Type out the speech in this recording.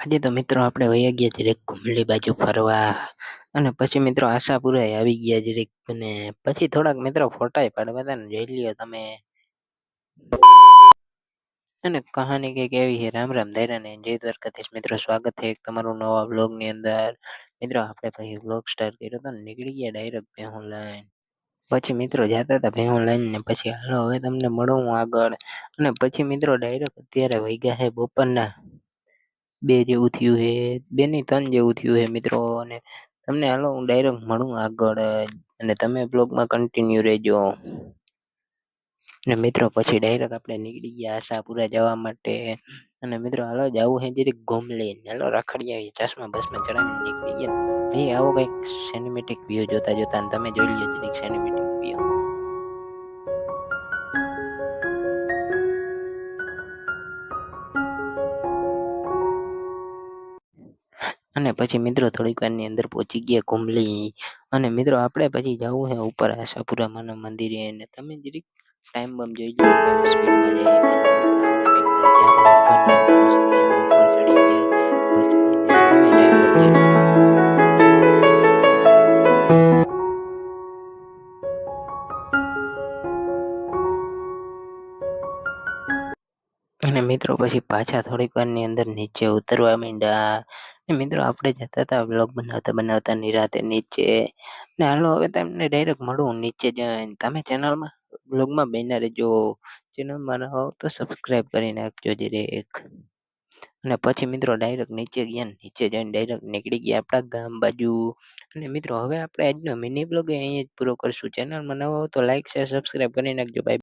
આજે તો મિત્રો આપણે વયા ગયા જરીક કુંભલી બાજુ ફરવા. અને પછી મિત્રો આશાપુરા આવી ગયા જરીક અને પછી થોડાક મિત્રો ફોટા પાડવા હતા ને, જોઈ લ્યો તમે. અને કહાની કંઈક એવી છે, રામ રામ દાયરા ને જય દ્વારકાધીશ. મિત્રો સ્વાગત છે તમારું નવા બ્લોગની અંદર. મિત્રો આપણે પછી વ્લોગ સ્ટાર્ટ કર્યો હતો ને નીકળી ગયા ડાયરેક્ટ ભેહું લઈને પછી મિત્રો જતા હતા ભેહું લઈને ને પછી હાલો હવે તમને મળું હું આગળ. અને પછી મિત્રો ડાયરેક્ટ અત્યારે વૈગા છે બપોરના. બે જેવું થયું છે, બે નહીં, ત્રણ જેવું થયું છે મિત્રો. અને તમને હાલો હું ડાયરેક્ટ મળું આગળ અને તમે બ્લોગમાં કન્ટિન્યુ રહેજો. અને મિત્રો પછી ડાયરેક્ટ આપણે નીકળી ગયા આશાપુરા જવા માટે. અને મિત્રો હાલો જવું છે જરીક ગોમલી. હાલો રખડીયા આવી ચશ્મા બસમાં ચડાવીને નીકળી ગયા. ભાઈ આવો કંઈક સિનેમેટિક વ્યૂ જોતા જોતા તમે જોઈ લ્યો જરીક સિનેમેટિક અને પછી મિત્રો થોડીક વારની અંદર પહોંચી ગયા કુંભલી અને મિત્રો આપણે પછી જવું છે ઉપર આશાપુરા માના મંદિરે. અને તમે જરીક ટાઈમ બમ જોઈ લો સ્પીડમાં જાય. અને મિત્રો પછી પાછા થોડીક વારની અંદર નીચે ઉતરવા માંડ્યા. ને મિત્રો આપણે જતા હતા વ્લોગ બનાવતા બનાવતા નિરાતે નીચે. ને હાલો હવે તમને ડાયરેક્ટ મળું નીચે જઈને. તમે ચેનલમાં બ્લોગમાં બેના રહેજો. ચેનલમાં રહો તો સબસ્ક્રાઈબ કરી નાખજો જરીક અને પછી મિત્રો ડાયરેક્ટ નીચે ગયા નીચે જઈને ડાયરેક્ટ નીકળી ગયા આપણા ગામ બાજુ. અને મિત્રો હવે આપણે આજનો મિની બ્લોગ અહીંયા જ પૂરો કરશું. ચેનલમાં નવો તો લાઈક શેર સબસ્ક્રાઈબ કરી નાખજો. બાય